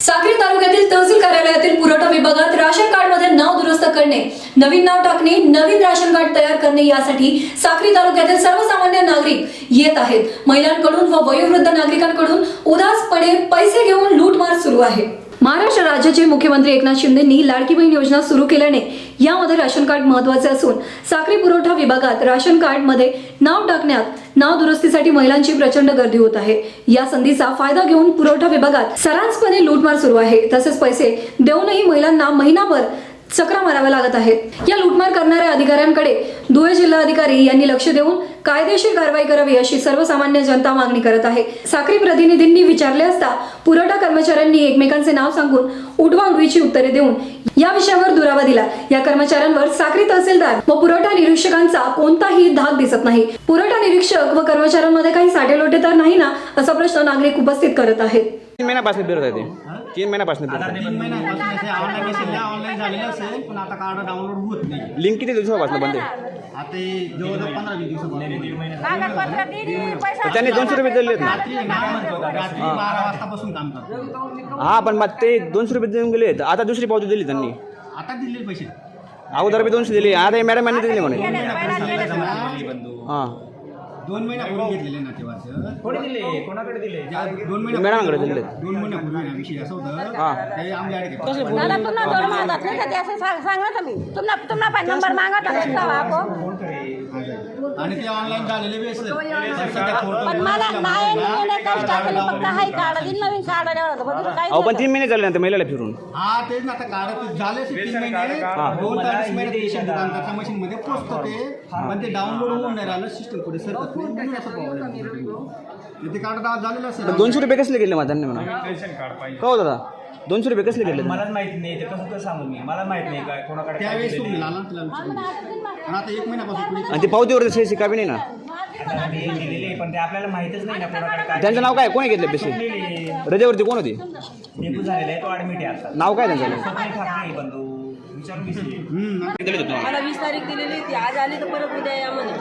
साक्री तालुक्यातील तहसील कार्यालयातील पुरवठा विभागात राशन कार्डमध्ये नाव दुरुस्त करणे नवीन नाव टाकणे नवीन राशन कार्ड तयार करणे यासाठी साक्री तालुक्यातील सर्वसामान्य नागरिक येत आहेत. महिलांकडून व वयोवृद्ध नागरिकांकडून उदासपणे पैसे घेऊन लूटमार सुरू आहे. महाराष्ट्र राज्याचे मुख्यमंत्री एकनाथ शिंदेंनी लाडकी बहीण योजना सुरू केल्याने यामध्ये राशन कार्ड महत्त्वाचे असून साखरी पुरवठा विभागात राशन कार्डमध्ये नाव टाकण्यात नाव दुरुस्तीसाठी महिलांची प्रचंड गर्दी होत आहे. या संधीचा फायदा घेऊन पुरवठा विभागात सरांसपणे लूटमार सुरू आहे. तसेच पैसे देऊनही महिलांना महिनाभर चक्रा माराव्या लागत आहेत या लुटमार करणाऱ्या अधिकाऱ्यांकडे धुळे जिल्हाधिकारी यांनी लक्ष देऊन कायदेशीर कारवाई करावी अशी सर्वसामान्य जनता मागणी करत आहे. साखरी प्रतिनिधींनी विचारले असता पुरवठा कर्मचाऱ्यांनी एकमेकांचे नाव सांगून उडवाउडवीची उत्तरे देऊन या विषयावर दुरावा दिला. या कर्मचाऱ्यांवर साखरी तहसीलदार व पुरवठा निरीक्षकांचा कोणताही धाक दिसत नाही. पुरवठा निरीक्षक व कर्मचाऱ्यांमध्ये काही साठेलोटे तर नाही ना असा प्रश्न नागरिक उपस्थित करत आहेत. तीन महिन्यापासून आहे ते असे ऑनलाईन झालेलं असेल पण आता कार्ड डाउनलोड होत नाही. लिंक किती दिवसापासून बंद आहे? आता हे जवळजवळ पंधरा वीस दिवसापासून. कागदपत्र दिली पैसा तर त्यांनी दोनशे रुपये दिले आहेत ना. रात्री ना रात्री बारा वाजतापासून काम करतो. हा पण मग ते दोनशे रुपये देऊन गेले आता दुसरी पावती दिली त्यांनी. आता दिले पैसे. अगोदर बी दोनशे दिले आता मॅडम यांनी दिले म्हणे. हां. दोन महिन्यापूर्वी घेतलेले ना तेव्हा कोणी दिले? कोणाकडे दिले? दोन महिन्या मॅडमकडे दिले दोन महिन्यापूर्वी ना विषय असं होतं. हा. ते आमच्या घेतलं. दादा तुमना जोड मागत नाही का ते असं सांग सांगा तुम्ही तुमना तुमना पण नंबर मागत आणि ते ऑनलाईन बी असेल पण सध्या थोडं- पण मला नाही नाही काही टाकले फक्त हाय कार्ड दिन नवीन कार्ड अहो पण तीन महिने झाले ना त्या महिलेला फिरून. हा तेच ना आता कार्ड ते झाले असेल तीन महिने. दोन दुकानच्या मशीन मध्ये पोचतं ते. पण ते डाउनलोड होऊन नाही राहिलं सिस्टम पुढे सरकत नाही. म्हणून असं प्रॉब्लेम ते कार्ड झालेलं असेल. दोनशे रुपये कसले गेले त्यांनी म्हणा का हो दादा? दोनशे रुपये कसले गेले मलाच माहीत नाही ते कसं कसं सांगू मी? मला माहीत नाही काय कोणाकडे काय त्यावेळेस दिलेलं तुम्ही लाला तिला विचारून पण आता एक महिन्यापासून आणि ते पावतीवर सही शिकावी नाही ना? आहे. आता ते दिलेले आहे, पण ते आपल्याला माहितच नाही ना कोणाकडे काय त्यांचं नाव काय? कोणी घेतले पैसे दिलेले. रजेवरती कोण होती? झालेला आहे तो ऍडमिट आहे आता. नाव काय त्यांचं? स्वप्नील ठाकरे बंधू. मला वीस तारीख दिलेली होती. आज आली तर परत उद्या या म्हणे.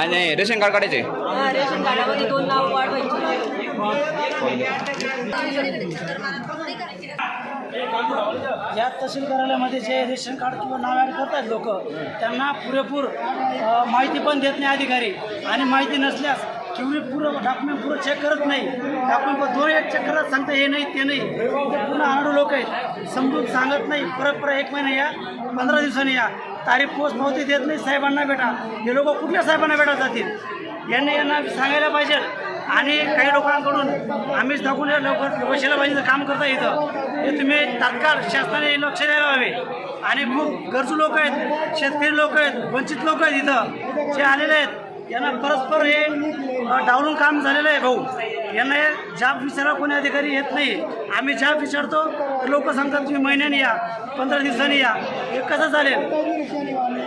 आणि रेशन कार्ड काढायचे. हा रेशन कार्डामध्ये दोन नाव वाढवायची. या तहसील कार्यालयामध्ये जे रेशन कार्ड किंवा नाव ॲड करतात लोक त्यांना पुरेपूर माहिती पण देत नाही अधिकारी. आणि माहिती नसल्यास किंवा पुरं डॉक्युमेंट पुरं चेक करत नाही. डॉक्युमेंट पण दोन एक चेक करत सांगता हे नाही ते नाही. ते पूर्ण आणाडू लोक आहेत. समजून सांगत नाही. परत परत एक महिना या पंधरा दिवसांनी या. तारीख पोस्ट पावती देत नाही. साहेबांना भेटा. हे लोक कुठल्या साहेबांना भेटा जातील? यांनी यांना सांगायला पाहिजे. आणि काही लोकांकडून आम्हीच दाखवून या लवकर वशिला पाहिजे काम करता इथं हे तुम्ही तात्काळ शासनाने लक्ष द्यायला हवे. आणि खूप गरजू लोक आहेत शेतकरी लोक आहेत वंचित लोक आहेत इथं. जे आलेले आहेत यांना परस्पर हे डावलून काम झालेलं आहे भाऊ. यांना हे जाब विचारा कोणी अधिकारी येत नाही. आम्ही जाब विचारतो तर लोक सांगतात तुम्ही महिन्याने या पंधरा दिवसांनी या. हे कसं चालेल?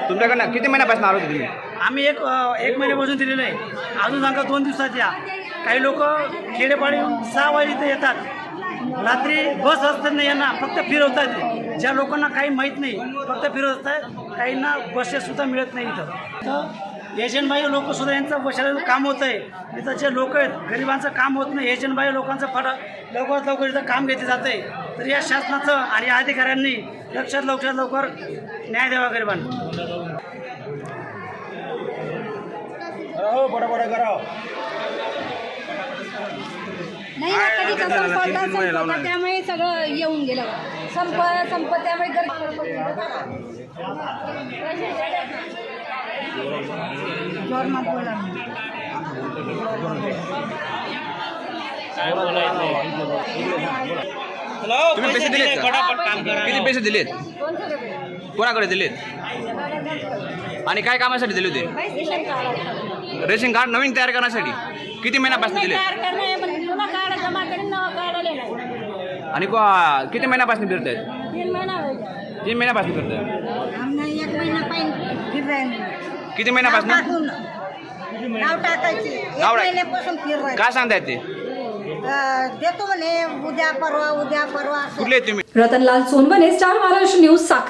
तुमच्याकडनं किती महिन्यापासून आलो तुम्ही? आम्ही एक एक महिन्यापासून दिलेलं आहे. अजून सांगा दोन दिवसात या. काही लोक खेडेपाडी सहा वाजे इथे येतात. रात्री बस असतात नाही यांना फक्त फिरवतात ज्या लोकांना काही माहीत नाही फक्त फिरवतात काहींना बसेस सुद्धा मिळत नाही इथं. तर एजंटबाई लोक सुद्धा यांचं बसायला काम होत आहे. इथं जे लोक आहेत गरिबांचं काम होत नाही. एजंटबाई लोकांचं फड लवकरात लवकर इथं काम घेतले जाते. तर या शासनाचं आणि या अधिकाऱ्यांनी लक्षात लवकरात लवकर न्याय द्यावा गरिबांना. हो बडा बडा करा नाही ना कधी कसं संपला संपला त्यामुळे सगळं येऊन गेलं. संप संप त्यामुळे तुम्ही पैसे दिलेत? किती पैसे दिलेत? कोणाकडे दिलेत? आणि काय कामासाठी दिले होते? रेशन कार्ड नवीन तयार करण्यासाठी. किती महिन्यापासून दिले तयार करणं आहे, पण जुना कार्ड जमा करून नवा कार्ड आलेला आणि किती महिन्यापासून फिरत आहेत. तीन महिन्यापासून फिरत आहेत किती महिन्यापासून? टाकून. नाव टाकायचे. एक नाव टाक- महिन्यापासून फिरवायचं. काय सांगतायत ते? अं, देतो म्हणे उद्या परवा उद्या परवा असं. कुठले आहेत तुम्ही? Ratanlal Sonawane star Maharashtra news Sakri.